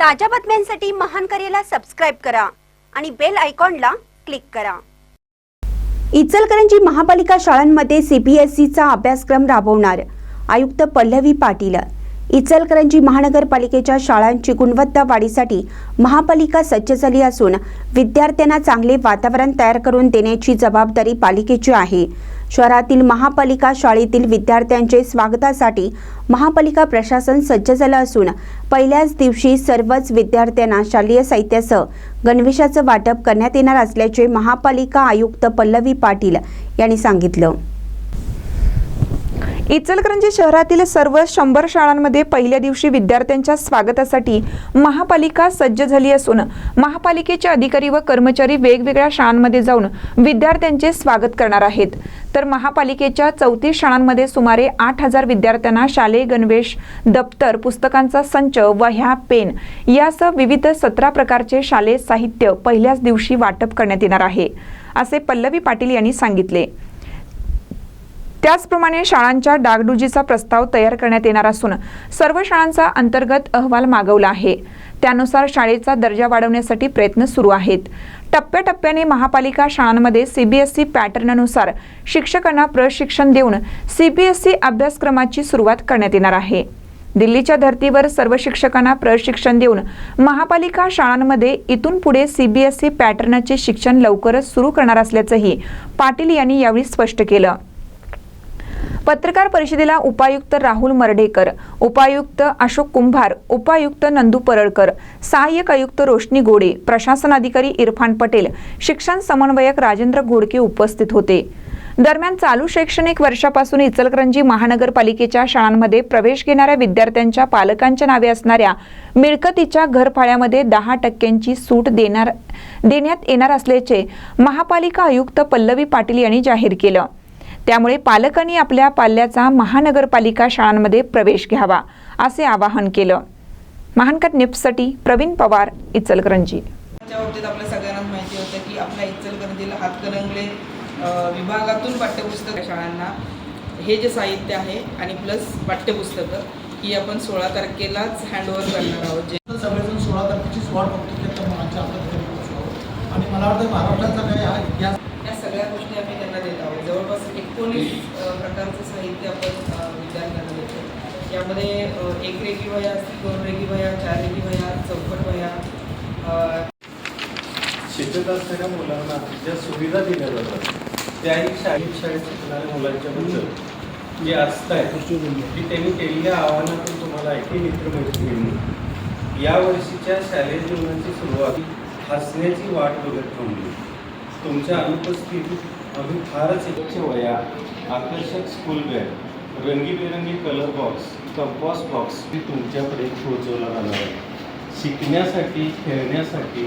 ताज्या बातम्यांसाठी महान करेला सबस्क्राईब करा आणि बेल आयकॉनला क्लिक करा. इचलकरंजी महापालिका शाळांमध्ये सीबीएसईचा अभ्यासक्रम राबवणार आयुक्त पल्लवी पाटील. इचलकरंजी महानगरपालिकेच्या शाळांची गुणवत्ता वाढीसाठी महापालिका सज्ज झाली असून विद्यार्थ्यांना चांगले वातावरण तयार करून देण्याची जबाबदारी पालिकेची आहे. शहरातील महापालिका शाळेतील विद्यार्थ्यांचे स्वागतासाठी महापालिका प्रशासन सज्ज झालं असून पहिल्याच दिवशी सर्वच विद्यार्थ्यांना शालेय साहित्यासह गणवेशाचं वाटप करण्यात येणार असल्याचे महापालिका आयुक्त पल्लवी पाटील यांनी सांगितलं. इचलकरंजी शहरातील सर्व शंभर शाळांमध्ये पहिल्या दिवशी विद्यार्थ्यांच्या स्वागतासाठी महापालिका सज्ज झाली असून महापालिकेचे अधिकारी व कर्मचारी वेगवेगळ्या शाळांमध्ये जाऊन विद्यार्थ्यांचे स्वागत करणार आहेत. तर महापालिकेच्या चौतीस शाळांमध्ये सुमारे आठ हजार विद्यार्थ्यांना शालेय गणवेश दप्तर पुस्तकांचा संच वह्या पेन यासह विविध सतरा प्रकारचे शालेय साहित्य पहिल्याच दिवशी वाटप करण्यात येणार आहे असे पल्लवी पाटील यांनी सांगितले. त्याचप्रमाणे शाळांच्या डागडुजीचा प्रस्ताव तयार करण्यात येणार असून सर्व शाळांचा अंतर्गत अहवाल मागवला आहे. त्यानुसार शाळेचा दर्जा वाढवण्यासाठी प्रयत्न सुरू आहेत. टप्प्याटप्प्याने महापालिका शाळांमध्ये सीबीएसई पॅटर्ननुसार शिक्षकांना प्रशिक्षण देऊन सीबीएसई अभ्यासक्रमाची सुरुवात करण्यात येणार आहे. दिल्लीच्या धर्तीवर सर्व शिक्षकांना प्रशिक्षण देऊन महापालिका शाळांमध्ये इथून पुढे सीबीएसई पॅटर्नचे शिक्षण लवकरच सुरू करणार असल्याचंही पाटील यांनी यावेळी स्पष्ट केलं. पत्रकार परिषदेला उपायुक्त राहुल मर्ढेकर उपायुक्त अशोक कुंभार उपायुक्त नंदू परळकर सहाय्यक आयुक्त रोशनी गोडे प्रशासन अधिकारी इरफान पटेल शिक्षण समन्वयक राजेंद्र घोडके उपस्थित होते. दरम्यान चालू शैक्षणिक वर्षापासून इचलकरंजी महानगरपालिकेच्या शाळांमध्ये प्रवेश घेणाऱ्या विद्यार्थ्यांच्या पालकांच्या नावे असणाऱ्या मिळकतीच्या घरफाळ्यामध्ये दहा टक्क्यांची सूट देणार देण्यात येणार असल्याचे महापालिका आयुक्त पल्लवी पाटील यांनी जाहीर केलं. त्यामुळे पालकांनी आपल्या पाल्याचा महानगरपालिका शाळांमध्ये प्रवेश घ्यावा असे आवाहन केलं. महानकट निप्ससाठी प्रवीण पवार इचलकरंजी. बाबतीत आपल्या सगळ्यांनाच माहिती होतं की आपल्या इचलकरंजीला हातकणंगले अ, विभागातून पाठ्यपुस्तक शाळांना. हे जे साहित्य आहे आणि प्लस पाठ्यपुस्तकं ही आपण सोळा तारखेलाच हँडओव्हर करणार आहोत. जे सगळेजण सोळा तारखेचीच वाट बघतो की आपल्या. आणि मला वाटतं महाराष्ट्राचा काय हा इतिहास सगळ्या गोष्टी आम्ही त्यांना देत आहोत. जवळपास एकोणीस प्रकारचं साहित्य आपण विद्यार्थ्यांना देतो यामध्ये एक रेगी वया असतील दोन रेगी वया चार रेगी वया चौकट वया शिक्षक शिकत असणाऱ्या मुलांना ज्या सुविधा दिल्या जातात त्याही शाळेत शाळेत शिकणाऱ्या मुलांच्या बद्दल जे असत आहे की त्यांनी केलेल्या आव्हानातून तुम्हाला ऐकी मित्रमैत्रिणी या वर्षीच्या शालेय जीवनाची सुरुवात हसण्याची वाट बघत ठेवली तुमच्या अनुपस्थितीत आम्ही फारच स्वच्छ वया आकर्षक स्कूल बॅग रंगीबेरंगी कलर बॉक्स कंपॉस बॉक्स मी तुमच्याकडे पोहोचवला जाणार आहे. शिकण्यासाठी खेळण्यासाठी